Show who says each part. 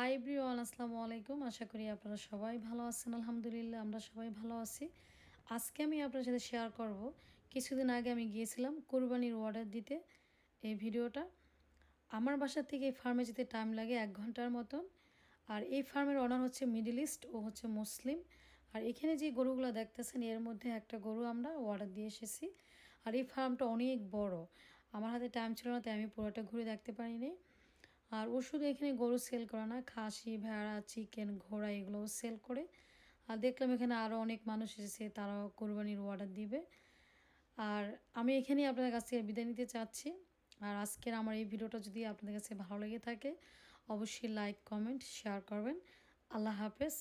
Speaker 1: High ব্রিওয়ান আসসালামু আলাইকুম। আশা করি আপনারা সবাই ভালো আছেন। আলহামদুলিল্লাহ, আমরা সবাই ভালো আছি। আজকে আমি আপনার সাথে শেয়ার করব। কিছুদিন আগে আমি গিয়েছিলাম কোরবানির অর্ডার দিতে এই ভিডিওটা। আমার বাসা থেকে এই ফার্মে যেতে টাইম লাগে এক ঘণ্টার মতন। আর এই ফার্মের ওনার হচ্ছে মিডিল ইস্ট ও হচ্ছে মুসলিম আর এখানে যে গরুগুলো দেখতেছেন, এর মধ্যে একটা গরু আমরা অর্ডার দিয়ে এসেছি। আর এই ফার্মটা অনেক বড়। আমার হাতে টাইম ছিল না, তাই আমি পুরোটা ঘুরে দেখতে পারিনি। আর ওষুধ এখানে গরু সেল করে না। খাসি, ভেড়া চিকেন ঘোড়া এগুলোও সেল করে। আর দেখলাম এখানে আরও অনেক মানুষ এসেছে, তারাও কোরবানির অর্ডার দিবে। আর আমি এখানেই আপনাদের কাছ থেকে বিদায় নিতে চাচ্ছি। আর আজকের আমার এই ভিডিওটা যদি আপনাদের কাছে ভালো লেগে থাকে, অবশ্যই লাইক কমেন্ট শেয়ার করবেন। আল্লাহ হাফেজ।